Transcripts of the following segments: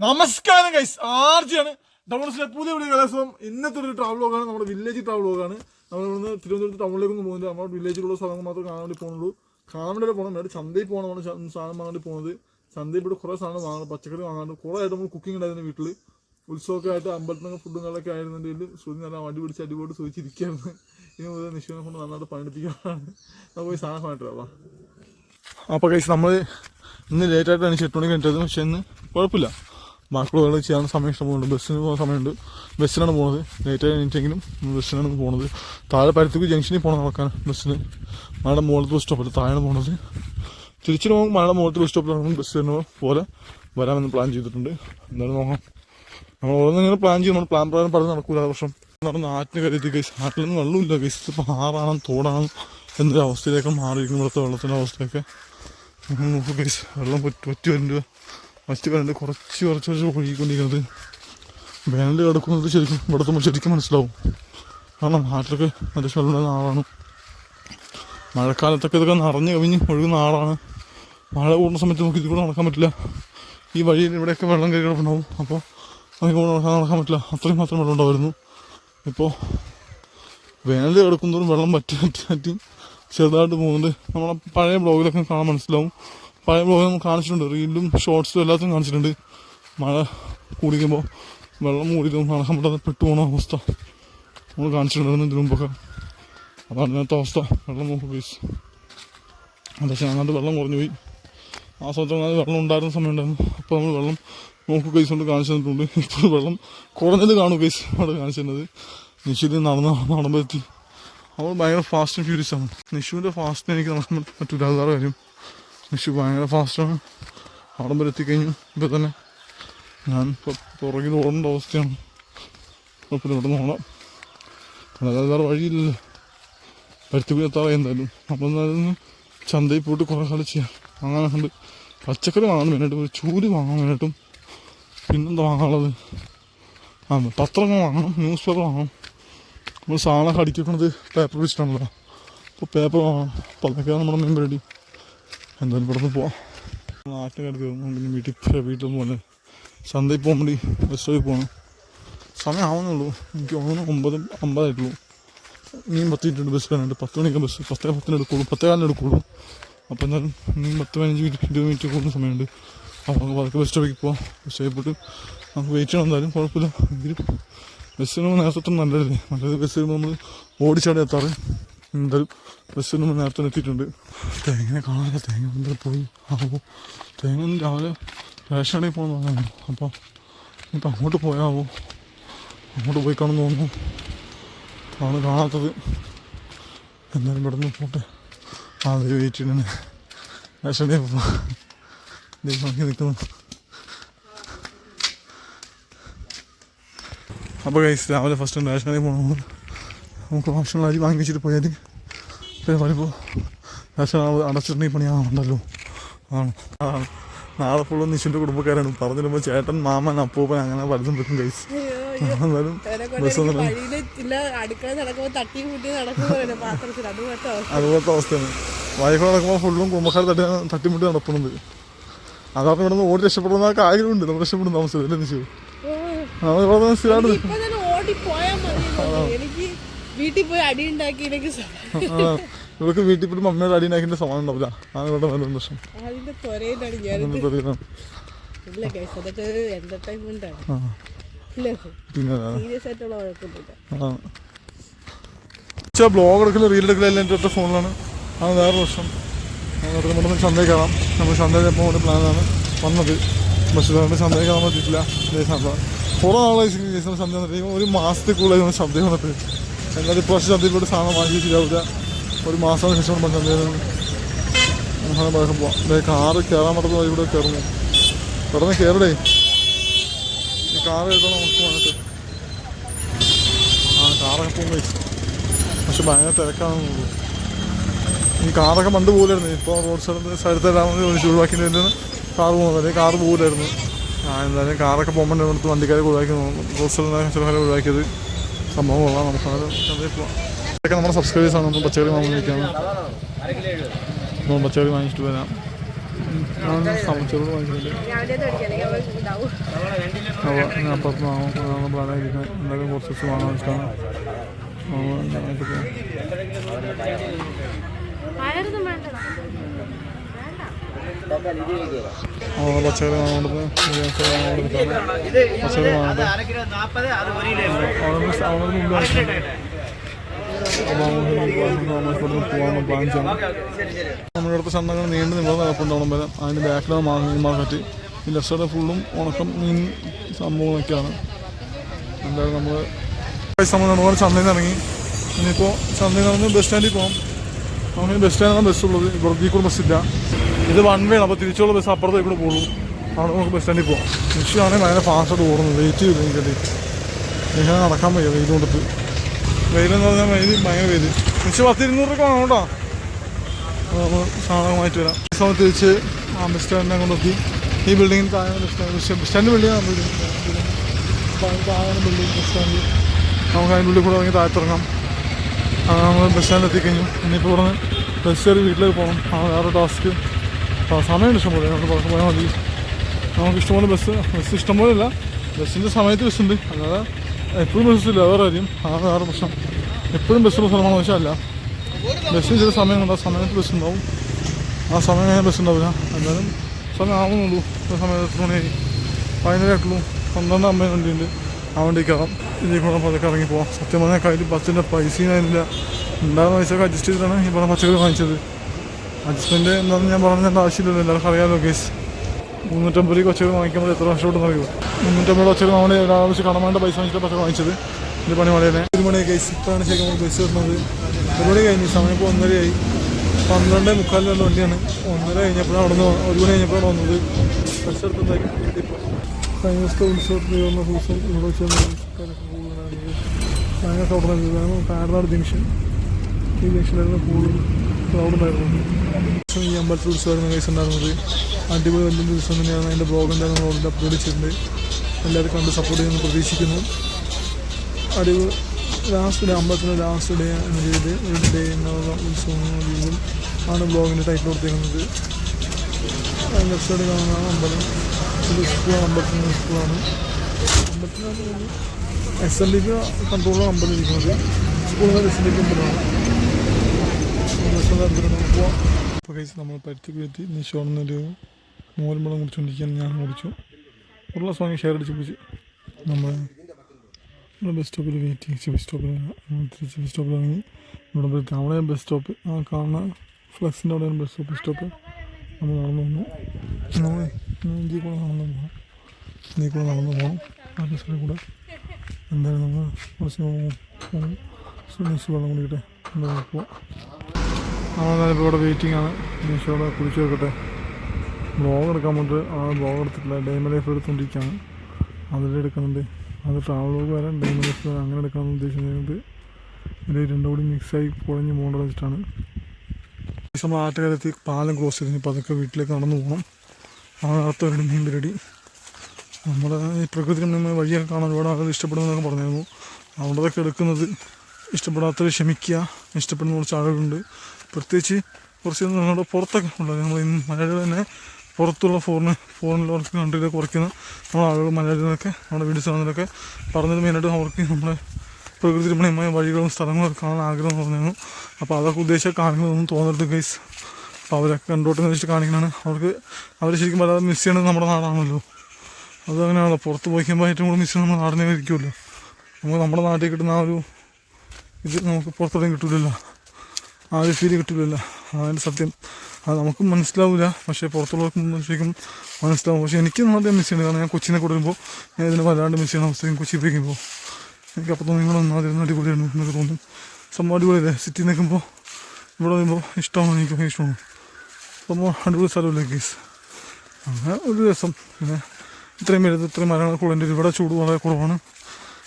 നമസ്കാരം ഗൈസ് ആർജിയാണ്. ഡൗൺസിലെ പുതിയ പുതിയ കലാസം ഇന്നത്തെ ഒരു ട്രാവൽ വ്ലോഗാണ് നമ്മുടെ വില്ലേജ് ട്രാവൽ വ്ലോഗാണ് നമ്മൾ ഇവിടുന്ന് തിരുവനന്തപുരത്ത് ടൗണിലേക്ക് ഒന്നും പോകുന്നില്ല. നമ്മുടെ വില്ലേജിലുള്ള സ്ഥലങ്ങൾ മാത്രമേ കാണാൻ വേണ്ടി പോകുന്നുള്ളൂ. കാണാൻ പോകണം വേണ്ട ചന്തയിൽ പോകണം നമ്മൾ സാധനം വാങ്ങാൻ വേണ്ടി പോകുന്നത്. ചന്തയിൽ പോയിട്ട് കുറേ സാധനം വാങ്ങണം പച്ചക്കറി വാങ്ങാണ്ട് കുറേ ആയിട്ട് നമ്മൾ കുക്കിംഗ് ഉണ്ടായിരുന്നു വീട്ടിൽ ഉത്സവമൊക്കെ ആയിട്ട് അമ്പലത്തിനൊക്കെ ഫുഡും കാര്യമൊക്കെ ആയിരുന്നുണ്ടെങ്കിൽ ശ്രുതി നല്ല വണ്ടി പിടിച്ച് അടിപൊളി സൂചിച്ചിരിക്കുകയായിരുന്നു ഇനി മുതൽ നിശ്ചയം കൊണ്ട് നന്നായിട്ട് പണിപ്പിക്കാനാണ് നമുക്ക് പോയി സാധനം വാങ്ങിട്ട് വരാം അപ്പോൾ കഴിച്ച് നമ്മൾ ഇന്ന് ലേറ്റായിട്ടാണ് എട്ട് മണിക്ക് എണീറ്റത് പക്ഷെ ഇന്ന് കുഴപ്പമില്ല. ബാക്കിയുള്ള ചെയ്യാൻ സമയം ഇഷ്ടമുണ്ട്. ബസ്സിന് പോകുന്ന സമയമുണ്ട്. ബസ്സിനാണ് പോകുന്നത് ലേറ്റ് ആയിട്ടെങ്കിലും ബസ്സിനാണ് പോകുന്നത് താഴെ പരത്തേക്ക് ജംഗ്ഷനിൽ പോകണം നടക്കാൻ ബസ്സിന്. മഴയുടെ മുകളിലത്തെ ബസ് സ്റ്റോപ്പിൽ താഴെ പോകുന്നത് തിരിച്ചു പോകുമ്പോൾ മഴയുടെ മുകളിലത്തെ ബസ് സ്റ്റോപ്പിലാണ് ബസ് വരുന്ന പോലെ വരാമെന്ന് പ്ലാൻ ചെയ്തിട്ടുണ്ട്. എന്തായാലും നോക്കാം. നമ്മൾ ഓരോന്നും ഇങ്ങനെ പ്ലാൻ ചെയ്യും. നമ്മൾ പ്ലാൻ പ്രകാരം പറഞ്ഞ് നടക്കൂല. വർഷം നടന്ന് ആറ്റിന് കരുതി കേസ് ആറ്റിലൊന്നും വെള്ളമില്ല കേസ് ഇപ്പോൾ ആറാണ് തോടാണ് എന്നൊരു അവസ്ഥയിലേക്ക് മാറിയിരിക്കുന്നു ഇവിടുത്തെ വെള്ളത്തിന്റെ അവസ്ഥയൊക്കെ. നോക്കൂ കേസ് വെള്ളം പറ്റി പറ്റി വരുന്നുണ്ട് പറ്റി വരുന്നുണ്ട് കുറച്ച് കുറച്ച് കുറച്ച് ഒഴുകിക്കൊണ്ടിരിക്കുന്നത് വേനൽ കിടക്കുന്നത് ശരിക്കും ഇവിടുത്തെ ശരിക്കും മനസ്സിലാവും. കാരണം നാട്ടിലൊക്കെ നല്ല വെള്ളം ആളാണ് മഴക്കാലത്തൊക്കെ ഇതൊക്കെ നിറഞ്ഞു കവിഞ്ഞ് ഒഴുകുന്ന ആളാണ് മഴ കൂടുന്ന സമയത്ത് നമുക്ക് ഇതിൽ കൂടെ നടക്കാൻ പറ്റില്ല. ഈ വഴിയിൽ ഇവിടെയൊക്കെ വെള്ളം കയറി കിടപ്പുണ്ടാവും. അപ്പോൾ അതിന് കൂടെ നടക്കാൻ നടക്കാൻ പറ്റില്ല. അത്രയും മാത്രം വെള്ളം ഉണ്ടായിരുന്നു ഇപ്പോൾ വേനൽ കിടക്കുന്നതോറും വെള്ളം പറ്റി പറ്റി പറ്റി ചെറുതായിട്ട് പോകുന്നുണ്ട്. നമ്മളെ പഴയ ബ്ലോഗിലൊക്കെ കാണാൻ മനസ്സിലാവും. പഴയ ബ്ലോഗ് നമ്മൾ കാണിച്ചിട്ടുണ്ട്. റീലും ഷോർട്സും എല്ലാത്തിനും കാണിച്ചിട്ടുണ്ട്. മഴ കൂടിക്കുമ്പോൾ വെള്ളം കൂടിക്കുമ്പോൾ നടക്കാൻ പറ്റാതെ പെട്ടു പോകുന്ന അവസ്ഥ നമ്മൾ കാണിച്ചിട്ടുണ്ടായിരുന്നു ഇതിനു മുമ്പൊക്കെ. അതാണ് ഇന്നത്തെ അവസ്ഥ. വെള്ളം നോക്കും പ്ലീസ് പക്ഷേ അങ്ങനത്തെ വെള്ളം കുറഞ്ഞു പോയി. ആ സമയത്ത് അങ്ങനെ വെള്ളം ഉണ്ടായിരുന്ന സമയം ഉണ്ടായിരുന്നു അപ്പോൾ നമ്മൾ വെള്ളം നോക്കു കേസ് കൊണ്ട് കാണിച്ചു തന്നിട്ടുണ്ട്. ഇപ്പോൾ വെള്ളം കുറഞ്ഞത് കാണും കേസ് അവിടെ കാണിച്ചു തന്നത്. നിശ്ചിത നടന്ന് നടമ്പ് എത്തി അവൾ ഭയങ്കര ഫാസ്റ്റ് ആൻഡ് ഫ്യൂരിയസ് ആണ്. നിഷുവിന്റെ ഫാസ്റ്റിന് എനിക്ക് നടക്കാൻ പറ്റൂല. അതാറ് കാര്യം. നിഷു ഭയങ്കര ഫാസ്റ്റാണ് അവിടം വരെ എത്തിക്കഴിഞ്ഞു. ഇപ്പം തന്നെ ഞാൻ ഇപ്പം പുറകിൽ ഓടേണ്ട അവസ്ഥയാണ്. കുഴപ്പമില്ല ഇവിടെ നിന്ന് ഓടാം. അതായത് വേറെ വഴിയില്ലല്ലോ. പരുത്തിക്കുഴി എത്താറ എന്തായാലും. അപ്പം എന്തായാലും ചന്തയിൽ പോയിട്ട് കുറേ കാലം ചെയ്യാം. അങ്ങനെ കണ്ട് പച്ചക്കറി വാങ്ങാൻ വേണ്ടിയിട്ട് ഒരു ചൂൽ വാങ്ങാൻ വേണ്ടിയിട്ടും പിന്നെന്താ വാങ്ങാനുള്ളത്? ആ പത്രങ്ങൾ വാങ്ങണം ന്യൂസ് പേപ്പർ വാങ്ങണം നമ്മൾ സാധനം അടിക്കുന്നത് പേപ്പർ വെച്ചിട്ടാണല്ലോ. അപ്പോൾ പേപ്പർ വാങ്ങണം. അപ്പോൾ അതൊക്കെയാണ് നമ്മുടെ മെയിൻ പരിപാടി. എന്തായാലും ഇവിടെ നിന്ന് പോവാം. നാട്ടുകാർക്ക് കിടക്കുക പിന്നെ വീട്ടിൽ വീട്ടിൽ പോകുന്നത് ചന്തയിൽ പോകാൻ വേണ്ടി ബസ് സ്റ്റോപ്പിൽ പോകണം സമയം ആവുന്നുള്ളൂ എനിക്ക് തോന്നുന്നു ഒമ്പത് അമ്പതായിട്ടുള്ളൂ. ഇനിയും പത്ത് മിനിറ്റ് ബസ് വരാനുണ്ട് പത്ത് മണിക്ക് ബസ് പത്തേ പത്തിന് എടുക്കുള്ളൂ പത്തേ കാലിന് എടുക്കുള്ളൂ അപ്പോൾ എന്തായാലും ഇനിയും പത്ത് പതിനഞ്ച് മിനിറ്റ് ഇരുപത് മിനിറ്റ് കൂടുന്ന സമയമുണ്ട്. അപ്പോൾ നമുക്ക് പതുക്കെ ബസ് സ്റ്റോപ്പിലേക്ക് പോവാം. ബസ് സ്റ്റോപ്പിൽ പോയിട്ട് നമുക്ക് വെയിറ്റ് ചെയ്യണം എന്തായാലും. കുഴപ്പമില്ല. എങ്കിലും ബസ് വരുമ്പോൾ നേരത്തെ നല്ലതല്ലേ? നല്ലത് ബസ് വരുമ്പോൾ നമ്മൾ ഓടിച്ചാടി എത്താറ്. എന്തായാലും ബസ് വരുമ്പോൾ നേരത്തെ എത്തിയിട്ടുണ്ട് തേങ്ങനെ കാണാനില്ല തേങ്ങ എന്തായാലും പോയി. ആവോ. തേങ്ങ രാവിലെ റേഷൻ കടയിൽ പോകുന്നതാണ് അപ്പോൾ ഇപ്പം അങ്ങോട്ട് പോയാവോ? അങ്ങോട്ട് പോയി കാണുന്നു തോന്നുന്നു. ആണ് കാണാത്തത്. എന്നാലും ഇവിടെ നിന്ന് പോട്ടെ. ആ അത് വെയിറ്റ് ചെയ്യണേ റേഷൻ കടയിൽ പോവാം നിൽക്കുന്നു. അപ്പോൾ കൈസ് രാവിലെ ഫസ്റ്റ് റേഷൻ കടയിൽ പോകണം നമുക്ക് ഭക്ഷണം അരി വാങ്ങിച്ചിട്ട് പോയാൽ പിന്നെ പറയുമ്പോൾ ഭക്ഷണം അടച്ചിട്ടുണ്ടെങ്കിൽ പണിയാണുണ്ടല്ലോ ആണ്. ആണ്. നാളെ ഫുള്ളും നിശിന്റെ കുടുംബക്കാരാണ്. പറഞ്ഞിരുമ്പോൾ ചേട്ടൻ മാമൻ അപ്പൂപ്പൻ അങ്ങനെ പലതും പറ്റും കൈസ് എന്നാലും ബസ് അതുപോലത്തെ അവസ്ഥയാണ്. വൈഫ് നടക്കുമ്പോൾ ഫുള്ളും കുടുംബക്കാർ തട്ടി തട്ടിമുട്ടി നടക്കുന്നത് അതാണ് ഇവിടെ നിന്ന് ഓടി രക്ഷപ്പെടുന്ന ആഗ്രഹമുണ്ട് നമ്മൾ രക്ഷപ്പെടുന്ന അവസ്ഥ അല്ലേ നിശു നമ്മൾ ഇവിടെ നിന്ന് സ്ഥിരമായിട്ട് വീട്ടിൽ പോയി അടി ഉണ്ടാക്കി ഇവർക്ക് വീട്ടിൽ പോയി മമ്മിയുടെ അടിയുണ്ടാക്കിന്റെ സമാനം ഉണ്ടാവില്ല. ആണ് ഇവിടെ നല്ല പ്രശ്നം അതിന്റെ ത്വരയിലാണ് ഞാൻ ഇല്ല കേസ് അതൊക്കെ എന്റർടൈൻമെന്റ് ആണ്. സീരിയസ് ആയിട്ടുള്ള കുഴപ്പമൊന്നുമില്ല ആ. ബ്ലോഗ് എടുക്കലും റീൽ എടുക്കലും എല്ലാം എന്റെ ഫോണിലാണ്. അത് വേറെ പ്രശ്നം. നമ്മൾ ചന്തയിൽ കയറാം നമ്മൾ ചന്തയിൽ പോകുന്ന പ്ലാനാണ് വന്നത്. പക്ഷേ നമ്മൾ ചന്തയിൽ കയറാൻ പറ്റിയിട്ടില്ല. ചന്ത കുറേ നാളായി ചന്ത ഒരു മാസത്തിൽ കൂടുതലായി ചന്തയിൽ വന്നിട്ട്. എന്നാലും ഇപ്രാവശ്യം ചന്തയിൽ പോയിട്ട് സാധനം വാങ്ങി ശരിയാവില്ല ഒരു മാസം ശേഷം നമ്മൾ ചന്തയിൽ നമുക്ക് പഴക്കം പോവാം. ദേ കാറ് കയറാൻ പറ്റുന്ന കൂടെ കയറുന്നു. പെട്ടെന്ന് കയറടേ. ഈ കാറ് കയറ്റണം നമുക്ക് വന്നിട്ട് ആ കാറൊക്കെ പോകുമ്പോൾ പക്ഷെ ഭയങ്കര തിരക്കാണെന്ന് തോന്നുന്നു. ഈ കാറൊക്കെ പണ്ട് പോലായിരുന്നു. ഇപ്പോൾ റോഡ് സൈഡിൽ സൈഡത്തെ എല്ലാം ഒഴിവാക്കി തന്നെയാണ് കാർ പോകുന്നത് കാർ പോകില്ലായിരുന്നു ആ എന്തായാലും കാറൊക്കെ പോകുമ്പോൾ ഇവിടുത്തെ വണ്ടിക്കാരെ ഒഴിവാക്കി റോഡ് സൈഡിൽ ഒഴിവാക്കിയത്. സംഭവം കൊള്ളാം നമുക്ക് ഇതൊക്കെ നമ്മുടെ സബ്സ്ക്രൈബേഴ്സാണ് നമ്മൾ പച്ചക്കറി വാങ്ങിക്കാണ് നമ്മൾ പച്ചക്കറി വാങ്ങിച്ചിട്ട് വരാം. ഞാൻ സമച്ചോറ് വാങ്ങിച്ചിട്ടുണ്ട് അപ്പുറത്ത് പ്ലാനായിരിക്കുന്നത് എന്തെങ്കിലും കുറച്ച് ദിവസം വാങ്ങാൻ വെച്ചിട്ടാണ് അപ്പോൾ പച്ചക്കറി വാങ്ങേണ്ടത് പച്ചക്കറി വാങ്ങേണ്ടത് പോകാൻ പ്ലാൻ ചെയ്യണം ചന്തകൾ നീണ്ടു നിൽക്കുന്ന നടപ്പുണ്ടാവണം വരെ. അതിന്റെ ബാക്കിലാണ് മാർക്കറ്റ് മാർക്കറ്റ് ഈ ലെഫ്റ്റ് ഫുള്ളും ഉണക്കം മീൻ സംഭവങ്ങളൊക്കെയാണ്. എന്തായാലും നമ്മൾ നമ്മൾ ഒരുപാട് ചന്തയിൽ ഇറങ്ങി. ഇനിയിപ്പോൾ ചന്തയിൽ നിന്ന് ബസ് സ്റ്റാൻഡിൽ പോകാം നമുക്ക് ബസ് സ്റ്റാൻഡാണ് ബസ് ഉള്ളത്? വെറുതെ കൂടെ ബസ്സില്ല ഇത് വൺ വേ അപ്പോൾ തിരിച്ചുള്ള ബസ് അപ്പുറത്തേക്ക് കൂടെ പോകുള്ളൂ. അവിടെ നമുക്ക് ബസ് സ്റ്റാൻഡിൽ പോകാം തിരിച്ചാണെങ്കിൽ ഭയങ്കര ഫാസ്റ്റ് ഓടുന്നത്. വെയിറ്റ് ചെയ്തു എനിക്ക് വേണ്ടിയിട്ട് എനിക്ക് നടക്കാൻ വയ്യ വെയിൽ കൊണ്ടിട്ട്. വെയിലെന്ന് പറഞ്ഞാൽ വെയിൽ ഭയങ്കര വെയിൽ. തിരിച്ച് പത്തിരുന്നൂറ് രൂപ വേണം കേട്ടോ. നമ്മൾ സാധനം മാറ്റി വരാം. ഈ സമയത്ത് തിരിച്ച് ആ ബസ് സ്റ്റാൻഡിനെ കൊണ്ടെത്തി. ഈ ബിൽഡിങ്ങിൽ താഴെ bus stand bus stand building building താഴെ ബിൽഡിംഗ് ബസ് സ്റ്റാൻഡ് നമുക്ക് അതിന്റെ ഉള്ളിൽ കൂടെ ഇറങ്ങി ആ, നമ്മൾ ബസ് സ്റ്റാൻഡിൽ എത്തിക്കഴിഞ്ഞു. ഇനിയിപ്പോൾ ഇവിടെ ബസ് കയറി വീട്ടിലേക്ക് പോകണം. ആ വേറെ ടാസ്ക് സമയമുണ്ട് ഇഷ്ടംപോലെ. നമുക്ക് പുറത്ത് പോയാൽ മതി. നമുക്ക് ഇഷ്ടംപോലെ ബസ് ബസ് ഇഷ്ടംപോലെ ഇല്ല ബസ്സിന്റെ സമയത്ത് ബസ്സുണ്ട് അല്ലാതെ എപ്പോഴും ബസ്സില്ല വേറെ കാര്യം. അതാണ് വേറെ പ്രശ്നം. എപ്പോഴും ബസ്സുള്ള സ്ഥലമാണെന്ന് വെച്ചാൽ അല്ല ബസ്സിന് ചില സമയമുണ്ട് ആ സമയത്ത് ബസ് ഉണ്ടാവും. ആ സമയം ബസ് ഉണ്ടാവില്ല. എന്നാലും സമയം ആവുന്നുള്ളൂ. സമയത്ത് എത്ര മണിയായി? പതിനേഴായിട്ടുള്ളൂ പന്ത്രണ്ട് അമ്പത് വണ്ടിയുണ്ട്. ആ വണ്ടി കയറാം ഇതിൽ കൂടെ പതുക്കെ ഇറങ്ങി പോവാം. സത്യം പറഞ്ഞാൽ കയ്യിൽ ബസ്സിന്റെ പൈസയും അതിനില്ല ഉണ്ടാകുന്ന പൈസ അഡ്ജസ്റ്റ് ചെയ്തിട്ടാണ് ഈ പറഞ്ഞ പച്ചക്കറി വാങ്ങിച്ചത്. അഡ്ജസ്റ്റ്മെന്റ് എന്താണെന്ന് ഞാൻ പറഞ്ഞതിന്റെ ആവശ്യമില്ലല്ലോ എല്ലാവർക്കും അറിയാമല്ലോ കേസ് മുന്നൂറ്റമ്പത് കൊച്ചുകൾ വാങ്ങിക്കുമ്പോൾ എത്ര കഷ്ടപ്പെട്ടെന്ന് അറിയുമോ? മുന്നൂറ്റമ്പത് കൊച്ചുകൾ നമ്മൾ ഒരാളെ വെച്ച് കടം വേണ്ട പൈസ വാങ്ങിച്ചിട്ട് പക്ഷേ വാങ്ങിച്ചത്. ഇത് പണി വളരെ ഒരു മണി കേസ് ഇപ്പോഴാണ് ശരിക്കും ബസ് വരുന്നത്. ഒരു മണി കഴിഞ്ഞ് സമയം ഇപ്പോൾ ഒന്നരയായി. പന്ത്രണ്ട് മുക്കാലിലുള്ള വണ്ടിയാണ്. ഒന്നര കഴിഞ്ഞപ്പോഴാണ് അവിടെ നിന്ന് ഒരു മണി കഴിഞ്ഞപ്പോഴാണ് വന്നത്. ബസ് എടുത്തതായി കഴിഞ്ഞ ദിവസത്തെ ഉത്സവത്തിൽ വന്ന ദിവസം ഇവിടെ വെച്ച് ഭയങ്കര കൗണ്ടറായിരുന്നു കാരനാട് ജംഗ്ഷൻ. ഈ ജംഗ്ഷനിലായിരുന്നു കൂടുതൽ ക്രൗഡുണ്ടായിരുന്നു ഈ അമ്പലത്തിൽ ഉത്സവമായിരുന്നു കേസ് ഉണ്ടായിരുന്നത്. അടിപൊളി വലിയ ദിവസം തന്നെയാണ് അതിന്റെ ബ്ലോഗ് എന്താണെന്ന് ഓൾറെഡി അപ്ലോഡ് ചെയ്തിട്ടുണ്ട്. എല്ലാവരും കണ്ട് സപ്പോർട്ട് ചെയ്യുമെന്ന് പ്രതീക്ഷിക്കുന്നു. അടിപൊളി ലാസ്റ്റ് ഡേ അമ്പലത്തിന്റെ ലാസ്റ്റ് ഡേ എന്ന രീതിയിൽ ഒരു ഡേ എന്നുള്ള ഉത്സവങ്ങളും ആണ് ബ്ലോഗിന്റെ ടൈറ്റിൽ കൊടുത്തിരിക്കുന്നത്. ലെഫ്റ്റ് സൈഡ് കാണുന്ന അമ്പലം. ഇത് സ്കൂളാണ് അമ്പലത്തിന്റെ സ്കൂളാണ് അമ്പലത്തിനാണ് എസ് എൻ ഡിക്ക് കൺട്രോളാണ് അമ്പലം ഇരിക്കുന്നത്. സ്കൂളിൽ എസ് എൻ ഡി നമുക്ക് പോവാം അപ്പോൾ കൈസ് നമ്മൾ പരുത്തിക്ക് എത്തി നിശോണെന്നൊരു മൂലമ്പളം കുടിച്ചുകൊണ്ടിരിക്കാൻ ഞാൻ കുടിച്ചു ഒരു ഗ്ലാസ് ഷെയർ അടിച്ച് കുടിച്ച് നമ്മൾ നമ്മുടെ ബസ് സ്റ്റോപ്പിൽ വെയിറ്റ് ചെയ്യിച്ച് ബസ് സ്റ്റോപ്പിൽ തിരിച്ച് ബസ് സ്റ്റോപ്പിൽ ഇറങ്ങി ഇവിടെ അവിടെ ബസ് സ്റ്റോപ്പ് ആ കാണുന്ന ഫ്ലക്സിന്റെ അവിടെയാണ് ബസ് സ്റ്റോപ്പ് സ്റ്റോപ്പ് നമ്മൾ നടന്നു വന്നു. നമ്മൾ ഇന്ത്യയിൽ കൂടെ നടന്നു പോകണം ഇന്ത്യയിൽ കൂടെ നടന്നു പോകണം ആ കൂടെ എന്തായാലും നമ്മൾ കുറച്ച് പോകും സുനിച്ച് വെള്ളം കുടിക്കട്ടെ. എന്തായാലും പോവാം. നമ്മളെന്നാലും ഇവിടെ വെയിറ്റിംഗ് ആണ്. നിമിഷോടെ കുളിച്ച് വെക്കട്ടെ. ബ്ലോഗ് എടുക്കാൻ വേണ്ടിയിട്ട് ആ ബ്ലോഗ് എടുത്തിട്ടില്ല. ഡൈമ ലൈഫ് എടുത്തുകൊണ്ടിരിക്കുകയാണ് അതിലെടുക്കുന്നുണ്ട് അത് ട്രാവൽ ബ്ലോഗ് വരാൻ ഡൈമ ലൈഫ് അങ്ങനെ എടുക്കാമെന്ന് ഉദ്ദേശിക്കുന്നത് ഇത് രണ്ടും കൂടി മിക്സായി കുഴഞ്ഞ് പോകേണ്ടത് വെച്ചിട്ടാണ്. നമ്മൾ ആറ്റുകാലത്ത്. പാലം ക്രോസ് ചെയ്തിന് ഇപ്പോൾ അതൊക്കെ വീട്ടിലേക്ക് നടന്നു പോകണം ആ അടുത്തൊരു മീൻ പരിപാടി. നമ്മുടെ ഈ പ്രകൃതി നമ്മൾ വഴിയൊക്കെ കാണാൻ ഒരുപാട് ആളുകൾ ഇഷ്ടപ്പെടുന്നതൊക്കെ അവിടെ അവിടെയൊക്കെ എടുക്കുന്നത് ഇഷ്ടപ്പെടാത്തവർ ക്ഷമിക്കുക. ഇഷ്ടപ്പെടുന്ന കുറച്ച് ആളുകളുണ്ട്. പ്രത്യേകിച്ച് കുറച്ച് നമ്മുടെ പുറത്തൊക്കെ ഉള്ളത് നമ്മൾ ഇന്ന് മലയാളികൾ തന്നെ പുറത്തുള്ള ഫോറിന് ഫോറിനുള്ളവർക്ക് കൺട്രിയിലൊക്കെ കുറയ്ക്കുന്ന നമ്മുടെ ആളുകൾ മലയാളികളൊക്കെ നമ്മുടെ വീട് സാധനങ്ങളൊക്കെ പറഞ്ഞത് മെയിനായിട്ട് അവർക്ക് നമ്മുടെ പ്രകൃതി രമണീയമായ വഴികളും സ്ഥലങ്ങളും ഒക്കെ കാണാൻ ആഗ്രഹം പറഞ്ഞിരുന്നു അപ്പോൾ അതൊക്കെ ഉദ്ദേശിച്ച കാണുന്നതൊന്നും തോന്നരുത് ഗൈസ് അപ്പോൾ അവരൊക്കെ കണ്ടോട്ടെന്ന് വെച്ചിട്ട് കാണിക്കണാണ്. അവർക്ക് അവർ ശരിക്കും വല്ലാതെ മിസ് ചെയ്യണത് നമ്മുടെ നാടാണല്ലോ. അത് അങ്ങനെയാണല്ലോ. പുറത്ത് പോയിക്കുമ്പോൾ ഏറ്റവും കൂടുതൽ മിസ് ചെയ്യുന്നത് നമ്മുടെ നാടിനെ ഇരിക്കുമല്ലോ നമുക്ക് നമ്മുടെ നാട്ടിൽ കിട്ടുന്ന ആ ഒരു ഇത് നമുക്ക് പുറത്തോടെയും കിട്ടില്ലല്ലോ ആ ഒരു ഫീൽ കിട്ടില്ലല്ലോ. അതിന്റെ സത്യം. അത് നമുക്കും മനസ്സിലാവില്ല പക്ഷേ പുറത്തുള്ളവർക്ക് ശരിക്കും മനസ്സിലാവും. പക്ഷേ എനിക്ക് നാളെ മിസ് ചെയ്യണം. കാരണം ഞാൻ കൊച്ചിനെ കൊടുക്കുമ്പോൾ ഞാൻ ഇതിനെ വല്ലാണ്ട് മിസ് ചെയ്യുന്ന അവസ്ഥയും കൊച്ചി പോയിക്കുമ്പോൾ എനിക്ക് അപ്പോൾ തോന്നി ഇവിടെ ഒന്നാതിരുന്ന് അടിപൊളിയാണ് എന്നൊക്കെ തോന്നും. സംഭവം അടിപൊളിയല്ലേ? സിറ്റി നിൽക്കുമ്പോൾ ഇവിടെ വരുമ്പോൾ ഇഷ്ടമാണ് എനിക്ക്? ഇഷ്ടമാണ്. സംഭവം അടിപൊളി സ്ഥലമല്ലേ കേസ് അങ്ങനെ ഒരു ദിവസം പിന്നെ ഇത്രയും വരുന്നത് ഇത്രയും മരങ്ങൾ കൂടുതൽ ഇവിടെ ചൂട് വളരെ കുറവാണ്.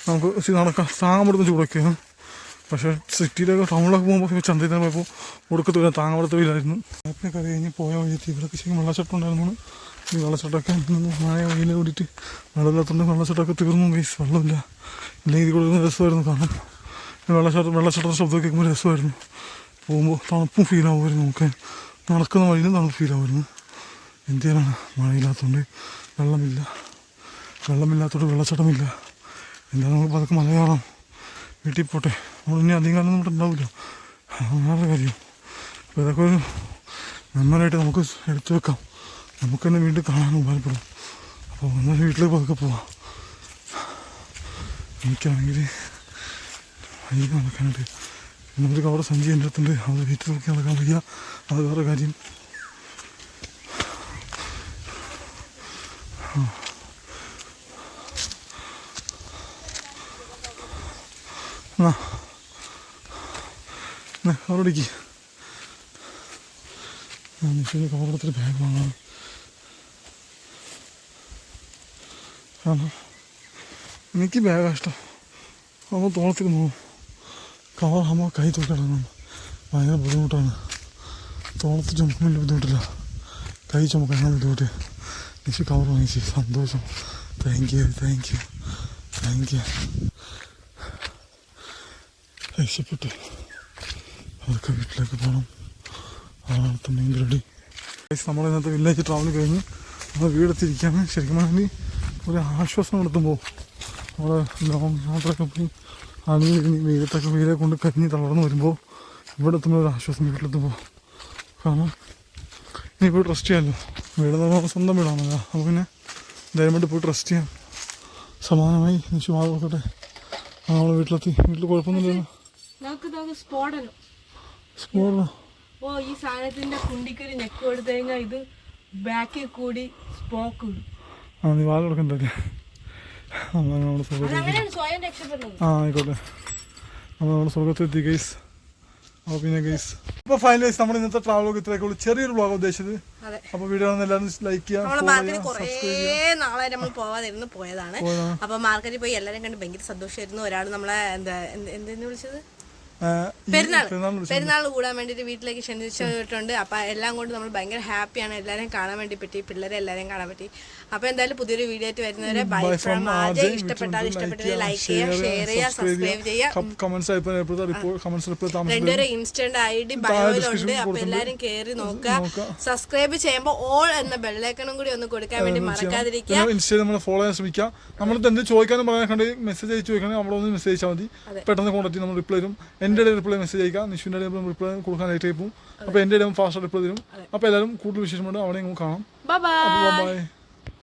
നമുക്ക് നടക്കാം പറ്റുന്ന ചൂടൊക്കെയാണ്. പക്ഷേ സിറ്റിയിലൊക്കെ ടൗണിലൊക്കെ പോകുമ്പോൾ ചന്തയിൽ നിന്ന് പോയപ്പോൾ ഒടുക്കത്തില്ല താങ്ങാൻ പറ്റത്തില്ലായിരുന്നു ആപ്പിനെ കറി കഴിഞ്ഞ് പോയ വഴിയെത്തി ഇവിടെയൊക്കെ ശരിക്കും വെള്ളച്ചാട്ടം ഉണ്ടായിരുന്നു ഈ വെള്ളച്ചാട്ടമൊക്കെ മഴ വെയിൽ കൂടിയിട്ട് വെള്ളമില്ലാത്തതുകൊണ്ട് വെള്ളച്ചാട്ടമൊക്കെ തീർന്നു. ഗൈസ് വെള്ളമില്ല. ഇല്ലെങ്കിൽ ഇത് കൊടുക്കുന്ന രസമായിരുന്നു കാണാൻ. വെള്ളച്ചാട്ടം വെള്ളച്ചാട്ടം ശബ്ദം കേൾക്കുമ്പോൾ രസമായിരുന്നു. പോകുമ്പോൾ തണുപ്പും ഫീൽ ആവുമായിരുന്നു നമുക്ക് നടക്കുന്ന വഴിയിലും തണുപ്പ് ഫീൽ ആവുമായിരുന്നു. എന്തിനാണ് മഴയില്ലാത്തതുകൊണ്ട് വെള്ളമില്ല. വെള്ളമില്ലാത്തതുകൊണ്ട് വെള്ളച്ചാട്ടമില്ല. എന്താ നമുക്ക് പതുക്കെ മലയാളം വീട്ടിൽ പോട്ടെ. നമ്മൾ ഇനി അധികം കാലം നമ്മുടെ ഉണ്ടാവില്ല. അങ്ങനെ കാര്യം. അപ്പോൾ ഇതൊക്കെ ഒരു മെമ്മറായിട്ട് നമുക്ക് എടുത്തു വെക്കാം. നമുക്ക് തന്നെ വീണ്ടും കാണാൻ ഉപകാരപ്പെടും. അപ്പോൾ ഒന്ന് വീട്ടിലേക്ക് പതുക്കെ പോവാം. എനിക്കാണെങ്കിൽ വഴി നടക്കാനായിട്ട്. നമുക്ക് അവിടെ സഞ്ചി എന്റെ അടുത്തുണ്ട്. അത് വീട്ടിൽ നോക്കി നടക്കാൻ വയ്യ. അത് വേറെ കാര്യം. എന്നാ. ഞാൻ നിശ്ചയ കവറെടുത്തിട്ട് ബാഗ് വാങ്ങാം കാരണം എനിക്ക് ബാഗാണ് ഇഷ്ടം. അപ്പോൾ തോളത്തിൽ പോകും കവറാകുമ്പോൾ കൈ തൂക്കിടണം ഭയങ്കര ബുദ്ധിമുട്ടാണ്. തോളത്ത് ചുമക്കാൻ ബുദ്ധിമുട്ടില്ല. കൈ ചുമക്കാനാണ് ബുദ്ധിമുട്ട്. എനിക്ക് കവർ വാങ്ങിച്ച്. സന്തോഷം. Thank you thank you thank you രക്ഷപ്പെട്ടു. അതൊക്കെ വീട്ടിലേക്ക് പോകണം അതാണ് മെയിൻ റെഡി നമ്മൾ ഇന്നത്തെ വില്ലേജ് ട്രാവൽ കഴിഞ്ഞ് നമ്മൾ വീടെത്തിരിക്കുകയാണ് ശരിക്കും പറഞ്ഞാൽ ഒരു ആശ്വാസം നടത്തുമ്പോൾ നമ്മൾ ലോങ് യാത്രയൊക്കെ പോയി കഴിഞ്ഞ് വെയിലത്തൊക്കെ വെയിലെ കൊണ്ട് കരിഞ്ഞ് തളർന്ന് വരുമ്പോൾ ഇവിടെ എത്തുമ്പോൾ ഒരു ആശ്വാസം വീട്ടിലെത്തുമ്പോൾ കാരണം ഇനിയിപ്പോൾ ട്രസ്റ്റ് ചെയ്യാമല്ലോ വീട് നമ്മൾ സ്വന്തം വീടാണല്ലോ നമുക്ക് പിന്നെ ധൈര്യമായിട്ട് പോയി ട്രസ്റ്റ് ചെയ്യാം. മാറി നോക്കട്ടെ. നമ്മൾ വീട്ടിലെത്തി. വീട്ടിൽ കുഴപ്പമൊന്നുമില്ലല്ലോ. ഓ ഈ സാധനത്തിന്റെ കുണ്ടിക്കൊരു നെക്ക് കൊടുത്തു കഴിഞ്ഞാൽ ഇത് ബാക്കിൽ കൂടി സ്പോക്ക് ആ നീ വാല കൊടുക്കണ്ടല്ലേ നമ്മുടെ ആ ആയിക്കോട്ടെ. നമ്മൾ നമ്മുടെ സുഖത്തെത്തി ഗൈസ് അപ്പോൾ പിന്നെ ഗൈസ് അപ്പോൾ ഫൈനലൈസ് നമ്മൾ ഇന്നത്തെ ട്രാവൽ ട്രാവലൊക്കെ ഇത്രയൊക്കെ ചെറിയൊരു ബ്ലോഗ് ഉദ്ദേശിച്ചത്. അപ്പോൾ വീഡിയോ എല്ലാവരും ലൈക്ക് ചെയ്യാം നാളെ നമ്മൾ പോവാതിരുന്ന് പോയതാണ്. അപ്പോൾ മാർക്കറ്റിൽ പോയി എല്ലാവരും കണ്ട് ഭയങ്കര സന്തോഷമായിരുന്നു. ഒരാൾ നമ്മളെ എന്താ എന്ത് എന്തെന്ന് വിളിച്ചത്? പെരുന്നാൾ കൂടാൻ വേണ്ടിയിട്ട് വീട്ടിലേക്ക് ക്ഷണിച്ചിട്ടുണ്ട് അപ്പൊ എല്ലാം കൊണ്ട് നമ്മൾ ഭയങ്കര ഹാപ്പിയാണ്. എല്ലാവരെയും കാണാൻ വേണ്ടി പറ്റി പിള്ളേരെ എല്ലാവരെയും കാണാൻ പറ്റി. അപ്പൊ എന്തായാലും പുതിയൊരു വീഡിയോ ആയിട്ട് വരുന്നവരെ ബൈ ഫ്രം ഇഷ്ടപ്പെട്ടാൽ ഇഷ്ടപ്പെട്ടത് ലൈക്ക് ചെയ്യുക ഷെയർ ചെയ്യുക സബ്സ്ക്രൈബ് ചെയ്യുക രണ്ടുപേരും ഇൻസ്റ്റന്റ് ഐ ഡി ബയോയിലുണ്ട് അപ്പൊ എല്ലാരും കേറി നോക്കുക. സബ്സ്ക്രൈബ് ചെയ്യുമ്പോൾ ഓൾ എന്ന ബെല്ലൈക്കണും കൂടി ഒന്ന് കൊടുക്കാൻ വേണ്ടി മറക്കാതിരിക്കുക. ഇൻസ്റ്റയിൽ നമ്മൾ ഫോളോ ചെയ്യാൻ ശ്രമിക്കാം നമ്മളിത് എന്ത് ചോദിക്കാനും പറയാൻ മെസ്സേജ് അയച്ചു ചോദിക്കണമെങ്കിൽ നമ്മളൊന്ന് മെസ്സേജ് അയച്ചാൽ മതി. പെട്ടെന്ന് കോൺടാക്ട് നമ്മൾ റിപ്ലൈ തരും. എന്റെ ഇടയിൽ റിപ്ലൈ മെസ്സേജ് അയക്കാം. നിഷുവിന്റെ ഇടയിൽ റിപ്ലൈ കൊടുക്കാൻ ലേറ്റ് ആയി പോകും അപ്പോൾ എന്റെ ഇടയിൽ ഫാസ്റ്റ് റിപ്ലൈ തരും. അപ്പോൾ എല്ലാവരും കൂടുതൽ വിശേഷമുണ്ട് അവിടെ കാണാം. Bye bye bye